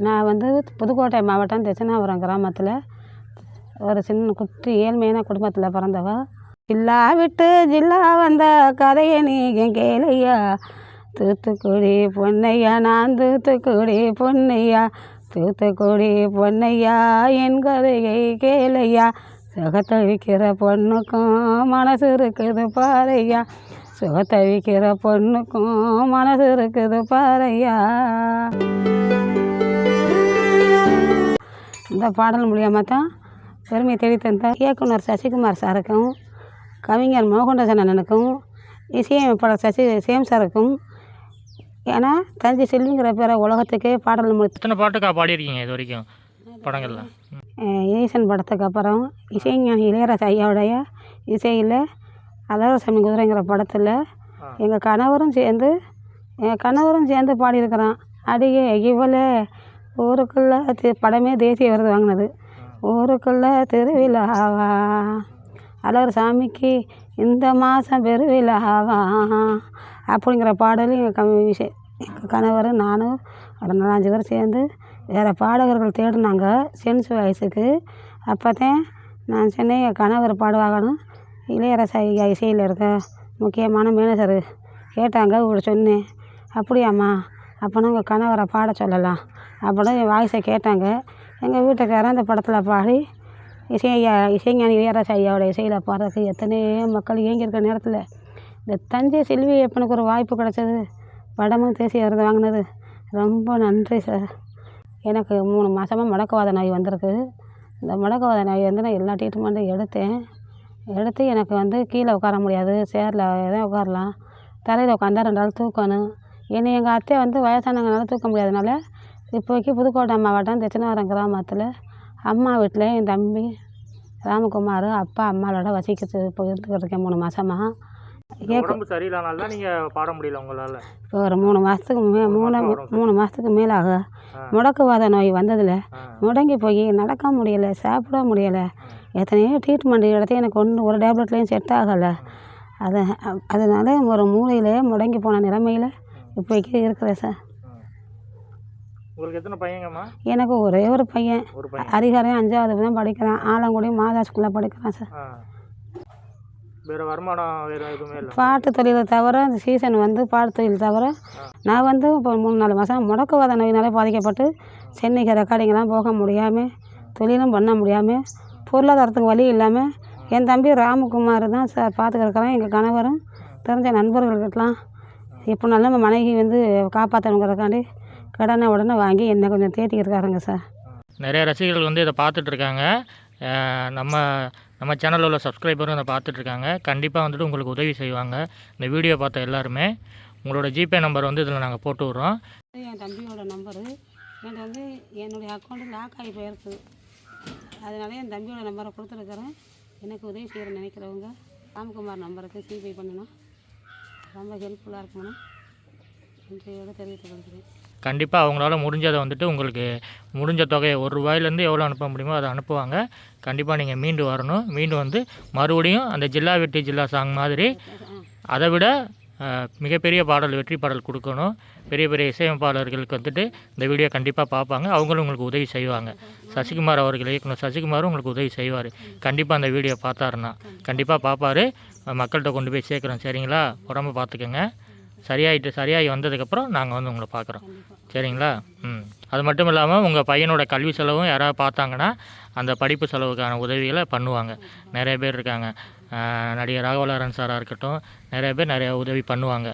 நான் வந்து புதுக்கோட்டை மாவட்டம் தட்சிணாபுரம் கிராமத்தில் ஒரு சின்ன குட்டி ஏழ்மையான குடும்பத்தில் பிறந்தவ. ஜில்லா விட்டு ஜில்லா வந்த கதையை நீங்கள் கேளையா? தூத்துக்குடி பொன்னையா நான் தூத்துக்குடி பொன்னையா? தூத்துக்குடி பொன்னையா என் கதையை கேளையா? சுகத்தை விற்கிற பொண்ணுக்கும் மனசு இருக்குது பாறையா சுகத்தை விற்கிற பொண்ணுக்கும் மனசு இருக்குது பாறையா இந்த பாடல் மூலியமாக தான் பெருமையை தேடி தந்த இயக்குனர் சசிகுமார் சாருக்கும் கவிஞர் மோகன்தாசன் அண்ணனுக்கும் இசையமைப்பாளர் சசி சேம் சாருக்கும் ஏன்னா தஞ்சை செல்விங்கிற பேரை உலகத்துக்கே பாடல் எத்தனை பாட்டுக்கா பாடியிருக்கீங்க இது வரைக்கும் படங்களில் ம். அஹ் ஈசன் படத்துக்கு அப்புறம் இசைஞானி இளையராஜா ஐயாவுடைய இசையில் அலவரசாமி குதிரைங்கிற படத்தில். எங்கள் கணவரும் சேர்ந்து எங்கள் கணவரும் சேர்ந்து பாடியிருக்கிறான் அடியே இவளே ஊருக்குள்ளே தி படமே தேசிய விருது வாங்கினது. ஊருக்குள்ளே திருவிழாவா? அழகர் சாமிக்கு இந்த மாதம் பெருவிழாவா? அப்படிங்கிற பாடலும் எங்கள் கம் விஷயம் எங்கள் கணவர் நானும் ஒரு நாலஞ்சு பேர் சேர்ந்து வேறு பாடகர்கள் தேடினாங்க சென்ஸ் வயசுக்கு. அப்போ தான் நான் சொன்னேன் என் கணவர் பாடுவாகணும் இளையராஜா இசையில் இருக்க முக்கியமான மேனேஜரு கேட்டாங்க இவர் சொன்னேன் அப்படியாம்மா அப்போனா உங்கள் கணவரை பாட சொல்லலாம். அப்படின்னு என் வாய்ஸை கேட்டாங்க. எங்கள் வீட்டுக்காரன் அந்த படத்தில் பாடி இசை ஐயா இசைஞானி இளையராஜா ஐயாவோட இசையில் பாடுறதுக்கு எத்தனையோ மக்கள் இயங்கியிருக்க நேரத்தில். இந்த தஞ்சை செல்வி அப்பனுக்கு ஒரு வாய்ப்பு கிடச்சது. படமும் தேசிய விருது வாங்கினது. ரொம்ப நன்றி சார். எனக்கு மூணு மாதமாக முடக்கவாத நோய் வந்திருக்கு. இந்த முடக்குவாத நோய் வந்து நான் எல்லா ட்ரீட்மெண்ட்டும் எடுத்தேன். எடுத்து எனக்கு வந்து கீழே உட்கார முடியாது. சேரில் தான் உட்காரலாம். தரையில் உட்காந்தா ரெண்டு நாள் தூக்கணும். என்னை எங்கள் அத்தை வந்து வயசானவங்கனால தூக்க முடியாதனால இப்போதைக்கு புதுக்கோட்டை மாவட்டம் தட்சிணாபுரம் கிராமத்தில் அம்மா வீட்டில் என் தம்பி ராமகுமார் அப்பா அம்மாவோட வசிக்கிறது இப்போ இருக்கேன் மூணு மாதமாக உடம்பு சரியில்லாதனால தான் நீங்கள் பாட முடியல உங்களால்? இப்போ ஒரு மூணு மாதத்துக்கு மே மூணு மூணு மாதத்துக்கு மேலாக முடக்குவாத நோய் வந்ததில். முடங்கி போய் நடக்க முடியலை சாப்பிட முடியலை. எத்தனையோ ட்ரீட்மெண்ட் எடுத்து எனக்கு ஒன்று ஒரு டேப்லெட்லேயும் செட் ஆகலை. அதை அதனால ஒரு மூலையிலே முடங்கி போன நிலைமையில் இப்போதைக்கு இருக்கிறேன் சார். உங்களுக்கு எத்தனை பையங்கம்மா? எனக்கு ஒரே ஒரு பையன். அதிகாரம் அஞ்சாவது தான் படிக்கிறான். ஆலங்குடி மாதா ஸ்கூலில் படிக்கிறான் சார். வேறு வருமானம் வேறு எதுவுமே இல்லை. பாட்டு தொழிலை தவிர இந்த சீசன் வந்து பாட்டு தொழில் தவிர நான் வந்து இப்போ மூணு நாலு மாதம் முடக்குவாத நோயினாலே பாதிக்கப்பட்டு சென்னைக்கு ரெக்கார்டிங்கெல்லாம் போக முடியாமல் தொழிலும் பண்ண முடியாமல் பொருளாதாரத்துக்கு வழி இல்லாமல் என் தம்பி ராமகுமார் தான் சார் பார்த்துக்கிறக்கான் எங்கள் கணவரும் தெரிஞ்ச நண்பர்கள்கிட்டலாம் இப்போ நல்ல மனைவி வந்து காப்பாற்றணுங்கிறக்காண்டி கடனை உடனே வாங்கி என்னை கொஞ்சம் தேத்திக்கிருக்காருங்க சார். நிறைய ரசிகர்கள் வந்து இதை அஹ் நம்ம நம்ம சேனலில் உள்ள சப்ஸ்கிரைபரும் இதை பார்த்துட்டு இருக்காங்க கண்டிப்பாக வந்துட்டு உங்களுக்கு உதவி செய்வாங்க. இந்த வீடியோ பார்த்த எல்லாருமே உங்களோட ஜிபே நம்பர் வந்து இதில் நாங்கள் போட்டு விட்றோம். என் தம்பியோட நம்பரு என்கிட்ட வந்து என்னுடைய அக்கௌண்ட்டு லாக் ஆகி போயிருக்கு. அதனால என் தம்பியோட நம்பரை கொடுத்துருக்குறேன். எனக்கு உதவி செய்கிற நினைக்கிறவங்க ராம்குமார் நம்பருக்கு ஜிபே பண்ணணும். ரொம்ப ஹெல்ப்ஃபுல்லாக இருக்கணும் நன்றியோடு தெரிவித்துக் கொள்கிறேன். கண்டிப்பாக அவங்களால முடிஞ்சதை வந்துட்டு உங்களுக்கு முடிஞ்ச தொகையை ஒரு ரூபாயிலேருந்து எவ்வளோ அனுப்ப முடியுமோ அதை அனுப்புவாங்க. கண்டிப்பாக நீங்கள் மீண்டு வரணும். மீண்டு வந்து மறுபடியும் அந்த ஜில்லா வெட்டி ஜில்லா சாங் மாதிரி அதை விட மிகப்பெரிய பாடல் வெற்றி பாடல் கொடுக்கணும். பெரிய பெரிய இசையமைப்பாளர்களுக்கு வந்துட்டு இந்த வீடியோ கண்டிப்பாக பார்ப்பாங்க. அவங்களும் உங்களுக்கு உதவி செய்வாங்க. சசிகுமார் அவர்கள் இயக்குனர் சசிகுமாரும் உங்களுக்கு உதவி செய்வார். கண்டிப்பாக அந்த வீடியோ பார்த்தாருன்னா. கண்டிப்பாக பார்ப்பாரு. மக்கள்கிட்ட கொண்டு போய் சேர்க்குறோம். சரிங்களா? உடம்பு பார்த்துக்கோங்க. சரியாயிட்டு சரியாகி வந்ததுக்கப்புறம் நாங்கள் வந்து உங்களை பார்க்குறோம். சரிங்களா? ம். அது மட்டும் இல்லாமல் உங்கள் பையனோட கல்வி செலவும் யாராவது பார்த்தாங்கன்னா அந்த படிப்பு செலவுக்கான உதவிகளை பண்ணுவாங்க. நிறைய பேர் இருக்காங்க. நடிகர் ராகவலாரன் சாராக இருக்கட்டும் நிறைய பேர் நிறைய உதவி பண்ணுவாங்க.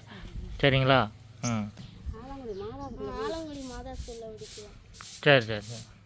சரிங்களா? ம். சரி சரி சரி.